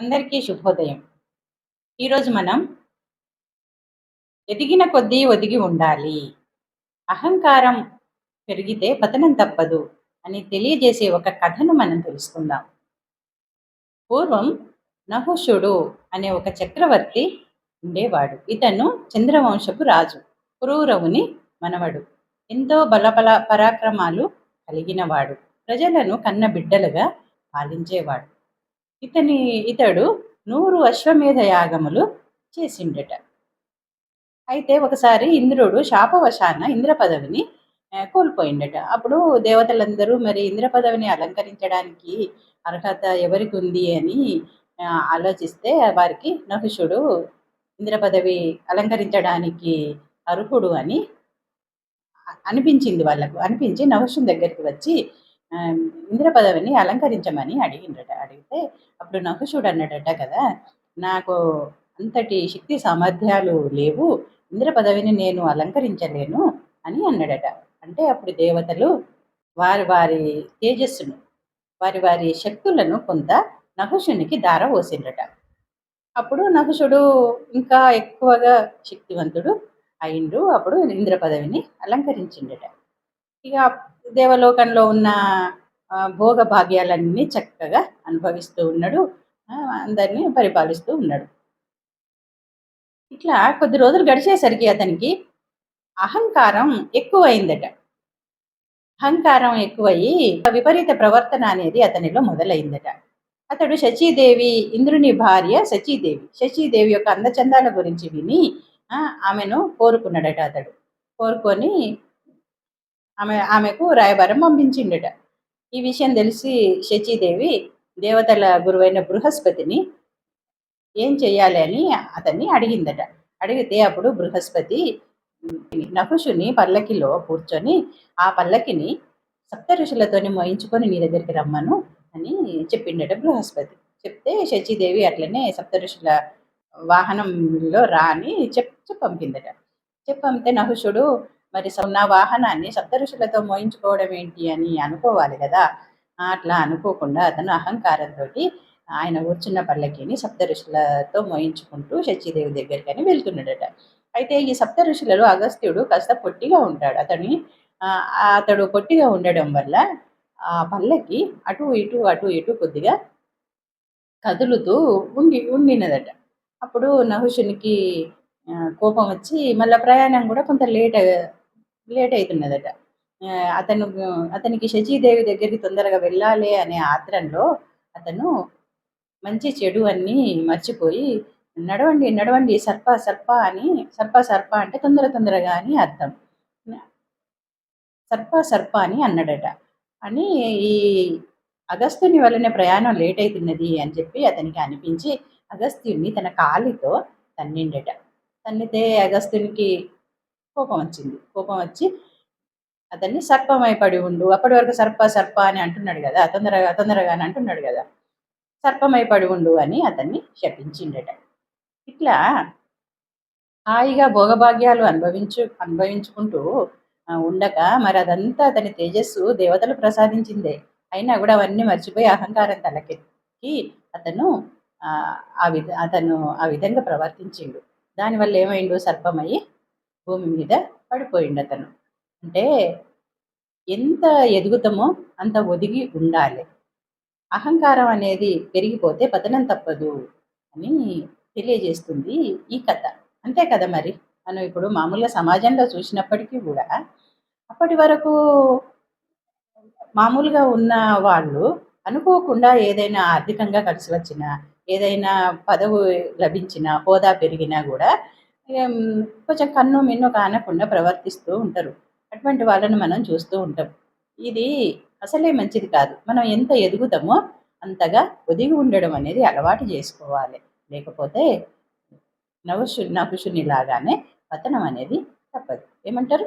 అందరికీ శుభోదయం. ఈరోజు మనం ఎదిగిన కొద్దీ ఒదిగి ఉండాలి. అహంకారం పెరిగితే పతనం తప్పదు అని తెలియజేసే ఒక కథను మనం తెలుసుకుందాం. పూర్వం నహుషుడు అనే ఒక చక్రవర్తి ఉండేవాడు. ఇతను చంద్రవంశపు రాజు పురూరవుని మనవడు. ఎంతో బలబల పరాక్రమాలు కలిగినవాడు. ప్రజలను కన్న బిడ్డలుగా పాలించేవాడు. ఇతని ఇతడు నూరు అశ్వమేధ యాగములు చేసిండట. అయితే ఒకసారి ఇంద్రుడు శాపవశాన ఇంద్ర పదవిని కోల్పోయిండట. అప్పుడు దేవతలందరూ మరి ఇంద్ర పదవిని అలంకరించడానికి అర్హత ఎవరికి ఉంది అని ఆలోచిస్తే వారికి నహుషుడు ఇంద్ర పదవి అలంకరించడానికి అర్హుడు అని అనిపించింది వాళ్ళకు. అనిపించి నహుషుని దగ్గరికి వచ్చి ఇంద్ర పదవిని అలంకరించమని అడిగిండట అడిగితే అప్పుడు నహుషుడు అన్నాడట కదా నాకు అంతటి శక్తి సామర్థ్యాలు లేవు ఇంద్ర పదవిని నేను అలంకరించలేను అని అన్నాడట. అంటే అప్పుడు దేవతలు వారి వారి తేజస్సును వారి వారి శక్తులను కొంత నహుషునికి దార పోసిండట అప్పుడు నహుషుడు ఇంకా ఎక్కువగా శక్తివంతుడు అయిండు. అప్పుడు ఇంద్ర పదవిని అలంకరించిండట. ఇక దేవలోకంలో ఉన్న భోగ భాగ్యాలన్నీ చక్కగా అనుభవిస్తూ ఉన్నాడు. అందరినీ పరిపాలిస్తూ ఉన్నాడు. ఇట్లా కొద్ది రోజులు గడిచేసరికి అతనికి అహంకారం ఎక్కువైందట. అహంకారం ఎక్కువయ్యి విపరీత ప్రవర్తన అనేది అతనిలో మొదలైందట. అతడు శచీదేవి ఇంద్రుని భార్య శచీదేవి. శచీదేవి యొక్క అందచందాల గురించి విని ఆమెను కోరుకున్నాడట అతడు. కోరుకొని ఆమె ఆమెకు రాయబారం పంపించిండట. ఈ విషయం తెలిసి శచీదేవి దేవతల గురువైన బృహస్పతిని ఏం చేయాలి అని అతన్ని అడిగిందట. అడిగితే అప్పుడు బృహస్పతి నహుషుని పల్లకిలో కూర్చొని ఆ పల్లకిని సప్త ఋషులతోని మోయించుకొని నీ దగ్గరికి రమ్మను అని చెప్పిండట బృహస్పతి. చెప్తే శచీదేవి అట్లనే సప్త ఋషుల వాహనంలో రా అని చెప్ పంపిందట. చెప్పంతే నహుషుడు మరి స- నా వాహనాన్ని సప్త ఋషులతో మోయించుకోవడం ఏంటి అని అనుకోవాలి కదా. అట్లా అనుకోకుండా అతను అహంకారంతో ఆయన కూర్చున్న పల్లకిని సప్త ఋషులతో మోయించుకుంటూ శచిదేవి దగ్గరికని వెళ్తున్నాడట. అయితే ఈ సప్త ఋషులలో అగస్త్యుడు కాస్త పొట్టిగా ఉంటాడు. అతని అతడు పొట్టిగా ఉండడం వల్ల ఆ పల్లకి అటు ఇటు అటు ఇటు కొద్దిగా కదులుతూ ఉండి ఉండినదట. అప్పుడు నహుషునికి కోపం వచ్చి మళ్ళీ ప్రయాణం కూడా కొంత లేట్ లేట్ అవుతున్నదట. అతను అతనికి శచీదేవి దగ్గరికి తొందరగా వెళ్ళాలి అనే ఆత్రంలో అతను మంచి చెడు అన్నీ మర్చిపోయి నడవండి నడవండి సర్ప సర్ప అని సర్ప సర్ప అంటే తొందర తొందరగా అని అర్థం. సర్ప సర్ప అని అన్నాడట. అని ఈ అగస్త్యుని వల్లనే ప్రయాణం లేట్ అవుతున్నది అని చెప్పి అతనికి అనిపించి అగస్త్యుని తన కాలితో తన్నిండట. తన్నితే అగస్త్యునికి కోపం వచ్చింది. కోపం వచ్చి అతన్ని సర్పమై పడి ఉండు. అప్పటి వరకు సర్ప సర్ప అని అంటున్నాడు కదా. తొందరగా తొందరగా అని అంటున్నాడు కదా. సర్పమై పడి ఉండు అని అతన్ని శపించిండట. ఇట్లా హాయిగా భోగభాగ్యాలు అనుభవించు అనుభవించుకుంటూ ఉండక మరి అదంతా అతని తేజస్సు దేవతలు ప్రసాదించిందే. అయినా కూడా అవన్నీ మర్చిపోయి అహంకారం తలకెక్కి అతను ఆ, ఆ విధ అతను ఆ విధంగా ప్రవర్తించిండు. దానివల్ల ఏమైండు? సర్పమయ్యి భూమి మీద పడిపోయిండు అతను అంటే ఎంత ఎదుగుతామో అంత ఒదిగి ఉండాలి. అహంకారం అనేది పెరిగిపోతే పతనం తప్పదు అని తెలియజేస్తుంది ఈ కథ. అంతే కదా మరి? మనం ఇప్పుడు మామూలుగా సమాజంలో చూసినప్పటికీ కూడా అప్పటి వరకు మామూలుగా ఉన్న వాళ్ళు అనుకోకుండా ఏదైనా ఆర్థికంగా కలిసి వచ్చినా ఏదైనా పదవి లభించినా హోదా పెరిగినా కూడా కొంచెం కన్ను మిన్ను కానకుండా ప్రవర్తిస్తూ ఉంటారు. అటువంటి వాళ్ళని మనం చూస్తూ ఉంటాం. ఇది అసలే మంచిది కాదు. మనం ఎంత ఎదుగుతామో అంతగా ఒదిగి ఉండడం అనేది అలవాటు చేసుకోవాలి. లేకపోతే నవశు నకుశుని లాగానే పతనం అనేది తప్పదు. ఏమంటారు?